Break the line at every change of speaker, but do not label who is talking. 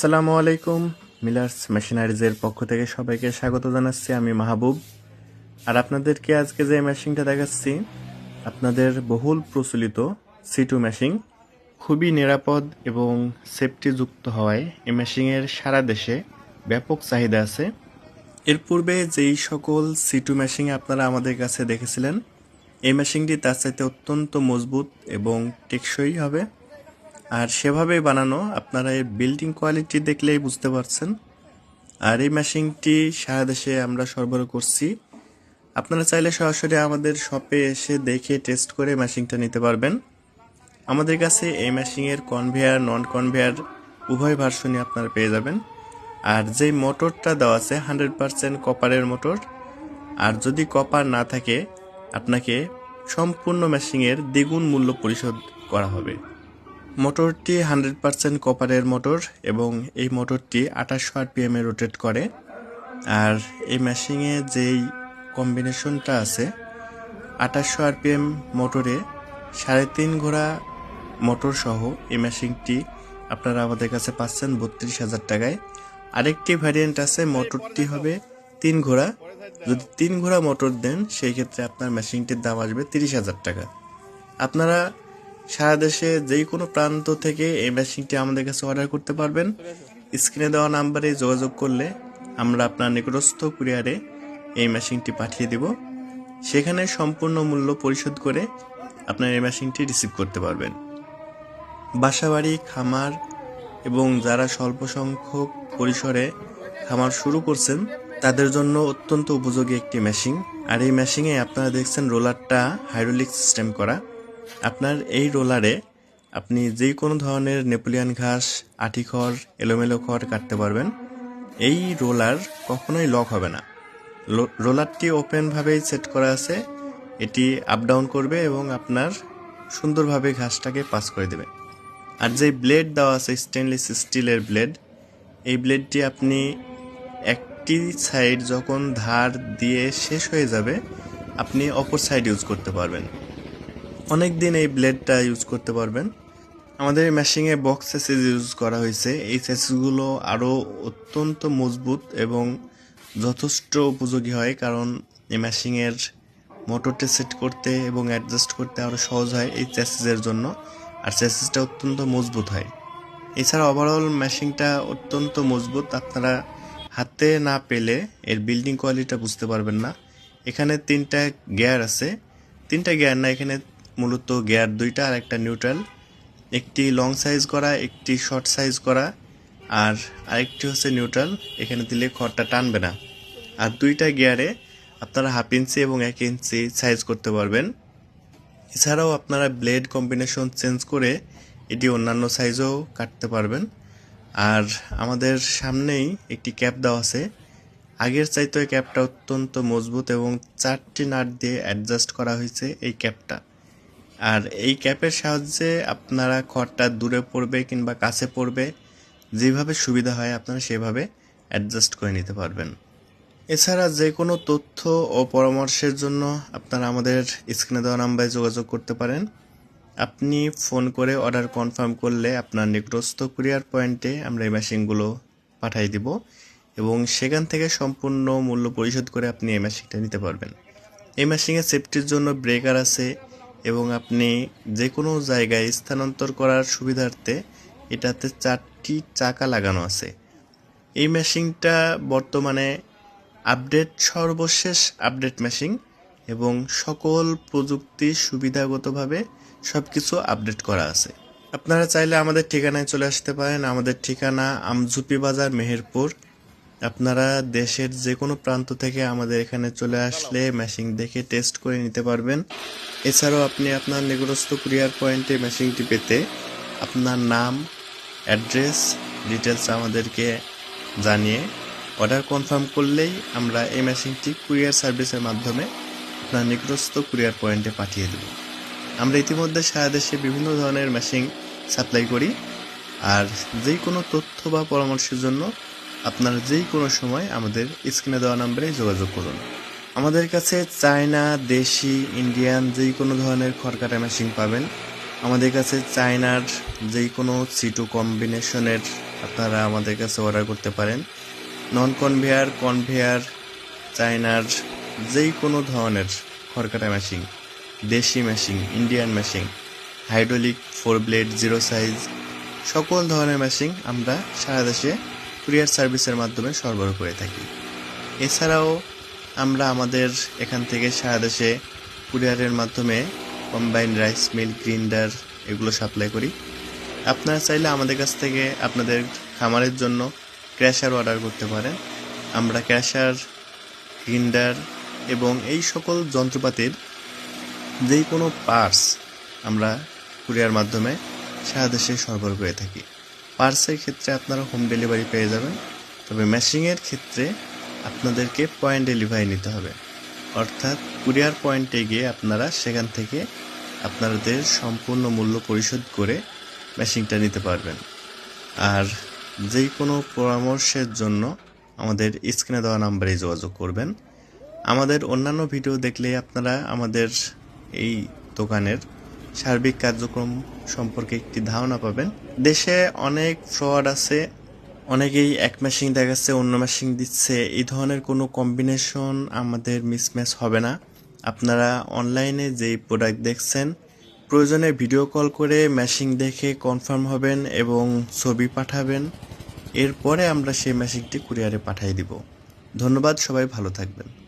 আসসালামু আলাইকুম, মিলার্স মেশিনারিজের পক্ষ থেকে সবাইকে স্বাগত জানাচ্ছি আমি মাহবুব। আর আপনাদেরকে আজকে যে মেশিনটা দেখাচ্ছি, আপনাদের বহুল প্রচলিত সিটু মেশিন খুবই নিরাপদ এবং সেফটিযুক্ত হওয়ায় এই মেশিনের সারা দেশে ব্যাপক চাহিদা আছে। এর পূর্বে যেই সকল সিটু মেশিন আপনারা আমাদের কাছে দেখেছিলেন, এই মেশিনটি তার চাইতে অত্যন্ত মজবুত এবং টেকসই হবে। আর সেভাবেই বানানো। আপনারা এর বিল্ডিং কোয়ালিটি দেখলেই বুঝতে পারছেন। আর এই মেশিনটি সারা দেশে আমরা সরবরাহ করছি। আপনারা চাইলে সরাসরি আমাদের শপে এসে দেখে টেস্ট করে মেশিনটা নিতে পারবেন। আমাদের কাছে এই মেশিনের কনভেয়ার নন কনভেয়ার উভয় ভার্সনই আপনারা পেয়ে যাবেন। আর যেই মোটরটা দেওয়া আছে হান্ড্রেড পারসেন্ট কপারের মোটর আর যদি কপার না থাকে, আপনাকে সম্পূর্ণ মেশিনের দ্বিগুণ মূল্য পরিশোধ করা হবে। মোটরটি হান্ড্রেড পারসেন্ট কপারের মোটর এবং এই মোটরটি আঠাশশো আরপিএম রোটেট করে। আর এই মেশিনে যেই কম্বিনেশনটা আছে, আঠাশশো আরপিএম মোটরে সাড়ে তিন ঘোড়া মোটর সহ এই মেশিনটি আপনারা আমাদের কাছে পাচ্ছেন বত্রিশ হাজার টাকায়। আরেকটি ভ্যারিয়েন্ট আছে, মোটরটি হবে তিন ঘোড়া। যদি তিন ঘোড়া মোটর দেন, সেই ক্ষেত্রে আপনার মেশিনটির দাম আসবে তিরিশ হাজার টাকা। আপনারা সারা দেশে যেই কোনো প্রান্ত থেকে এই মেশিনটি আমাদের কাছে অর্ডার করতে পারবেন। স্ক্রিনে দেওয়া নাম্বারে যোগাযোগ করলে আমরা আপনার নিকটস্থ কুরিয়ারে এই মেশিনটি পাঠিয়ে দেব। সেখানে সম্পূর্ণ মূল্য পরিশোধ করে আপনার এই মেশিনটি রিসিভ করতে পারবেন। বাসাবাড়ি, খামার এবং যারা স্বল্প সংখ্যক পরিসরে খামার শুরু করছেন, তাদের জন্য অত্যন্ত উপযোগী একটি মেশিন আর এই মেশিনে আপনারা দেখছেন রোলারটা হাইড্রোলিক সিস্টেম করা। আপনার এই রোলারে আপনি যে কোনো ধরনের নেপোলিয়ান ঘাস আটি খড় এলোমেলো খড় কাটতে পারবেন। এই রোলার কখনোই লক হবে না। রোলারটি ওপেনভাবেই সেট করা আছে। এটি আপ ডাউন করবে এবং আপনার সুন্দরভাবে ঘাসটাকে পাস করে দেবে। আর যে ব্লেড দেওয়া আছে, স্টেনলেস স্টিলের ব্লেড, এই ব্লেডটি আপনি একটি সাইড যখন ধার দিয়ে শেষ হয়ে যাবে, আপনি অপর সাইড ইউজ করতে পারবেন। অনেক দিন এই ব্লেডটা ইউজ করতে পারবেন। আমাদের এই মেশিনে বক্স সেসিস ইউজ করা হয়েছে। এই সেসিসগুলো আরও অত্যন্ত মজবুত এবং যথেষ্ট উপযোগী হয় কারণ এই মেশিনের মোটরটি সেট করতে এবং অ্যাডজাস্ট করতে আরও সহজ হয় এই চ্যাসিসের জন্য। আর চ্যাসিসটা অত্যন্ত মজবুত হয়। এছাড়া ওভারঅল মেশিনটা অত্যন্ত মজবুত। আপনারা হাতে না পেলে এর বিল্ডিং কোয়ালিটিটা বুঝতে পারবেন না। এখানে তিনটা গিয়ার আছে। তিনটা গিয়ার না, এখানে মূলত গিয়ার দুইটা আর একটা নিউট্রাল। একটি লং সাইজ করা, একটি শর্ট সাইজ করা, আর আরেকটি হচ্ছে নিউট্রাল। এখানে দিলে খড়টা টানবে না। আর দুইটা গিয়ারে আপনারা হাফ ইঞ্চি এবং এক ইঞ্চি সাইজ করতে পারবেন। এছাড়াও আপনারা ব্লেড কম্বিনেশন চেঞ্জ করে এটি অন্যান্য সাইজও কাটতে পারবেন। আর আমাদের সামনেই একটি ক্যাপ দেওয়া আছে। আগের চাইতে ক্যাপটা অত্যন্ত মজবুত এবং চারটি নাট দিয়ে অ্যাডজাস্ট করা হয়েছে এই ক্যাপটা। আর এই ক্যাপের সাহায্যে আপনারা খড়টা দূরে পড়বে কিংবা কাছে পড়বে, যেভাবে সুবিধা হয় আপনারা সেভাবে অ্যাডজাস্ট করে নিতে পারবেন। এছাড়া যে কোনো তথ্য ও পরামর্শের জন্য আপনারা আমাদের স্ক্রিনে দেওয়া নাম্বারে যোগাযোগ করতে পারেন। আপনি ফোন করে অর্ডার কনফার্ম করলে আপনার নিকটস্থ কুরিয়ার পয়েন্টে আমরা এই মেশিনগুলো পাঠিয়ে দিব এবং সেখান থেকে সম্পূর্ণ মূল্য পরিশোধ করে আপনি এই মেশিনটা নিতে পারবেন। এই মেশিনের সেফটির জন্য ব্রেকার আছে এবং আপনি যে কোনো জায়গায় স্থানান্তর করার সুবিধার্থে এটাতে চারটি চাকা লাগানো আছে। এই মেশিনটা বর্তমানে আপডেট, সর্বশেষ আপডেট মেশিন এবং সকল প্রযুক্তি সুবিধাগতভাবে সব কিছু আপডেট করা আছে। আপনারা চাইলে আমাদের ঠিকানায় চলে আসতে পারেন। আমাদের ঠিকানা আমঝুপি বাজার, মেহেরপুর। আপনারা দেশের যে কোনো প্রান্ত থেকে আমাদের এখানে চলে আসলে মেশিন দেখে টেস্ট করে নিতে পারবেন। এছাড়াও আপনি আপনার নিকটস্থ কুরিয়ার পয়েন্টে মেশিনটি পেতে আপনার নাম অ্যাড্রেস ডিটেলস আমাদেরকে জানিয়ে অর্ডার কনফার্ম করলেই আমরা এই মেশিনটি কুরিয়ার সার্ভিসের মাধ্যমে আপনার নিকটস্থ কুরিয়ার পয়েন্টে পাঠিয়ে দেব। আমরা ইতিমধ্যে সারা দেশে বিভিন্ন ধরনের মেশিন সাপ্লাই করি। আর যে কোনো তথ্য বা পরামর্শের জন্য আপনারা যেই কোনো সময় আমাদের স্ক্রিনে দেওয়া নম্বরে যোগাযোগ করুন। আমাদের কাছে চায়না, দেশি, ইন্ডিয়ান যেই কোনো ধরনের খড়কাটা মেশিন পাবেন। আমাদের কাছে চায়নার যেই কোনো সিটু কম্বিনেশনের আপনারা আমাদের কাছে অর্ডার করতে পারেন। নন কনভেয়ার কনভেয়ার চায়নার যেই কোনো ধরনের খড়কাটা মেশিন দেশি machine Indian machine hydraulic four blade zero size সকল ধরনের মেশিন আমরা সারা দেশে কুরিয়ার সার্ভিসের মাধ্যমে সরবরাহ করে থাকি। এছাড়াও আমরা আমাদের এখান থেকে সারা দেশে কুরিয়ারের মাধ্যমে কম্বাইন রাইস মিল গ্রিন্ডার এগুলো সাপ্লাই করি। আপনারা চাইলে আমাদের কাছ থেকে আপনাদের খামারের জন্য ক্র্যাশার অর্ডার করতে পারেন। আমরা ক্র্যাশার গ্রিন্ডার এবং এই সকল যন্ত্রপাতির যেই কোনো পার্টস আমরা কুরিয়ার মাধ্যমে সারা দেশে সরবরাহ করে থাকি। পার্টসের ক্ষেত্রে আপনারা হোম ডেলিভারি পেয়ে যাবেন। তবে ম্যাশিংয়ের ক্ষেত্রে আপনাদেরকে পয়েন্ট ডেলিভারি নিতে হবে। অর্থাৎ কুরিয়ার পয়েন্টে গিয়ে আপনারা সেখান থেকে আপনাদের সম্পূর্ণ মূল্য পরিশোধ করে মেশিনটা নিতে পারবেন। আর যেই কোনো পরামর্শের জন্য আমাদের স্ক্রিনে দেওয়া নাম্বারে যোগাযোগ করবেন। আমাদের অন্যান্য ভিডিও দেখলে আপনারা আমাদের এই দোকানের সার্বিক কার্যক্রম সম্পর্কে একটি ধারণা পাবেন। দেশে অনেক ফ্রড আছে, অনেকেই এক ম্যাশিং দেখাচ্ছে, অন্য ম্যাশিং দিচ্ছে। এই ধরনের কোনো কম্বিনেশন আমাদের মিসম্যাচ হবে না। আপনারা অনলাইনে যেই প্রোডাক্ট দেখছেন, প্রয়োজনে ভিডিও কল করে ম্যাশিং দেখে কনফার্ম হবেন এবং ছবি পাঠাবেন। এরপরে আমরা সেই মেশিনটি কুরিয়ারে পাঠিয়ে দিব। ধন্যবাদ, সবাই ভালো থাকবেন।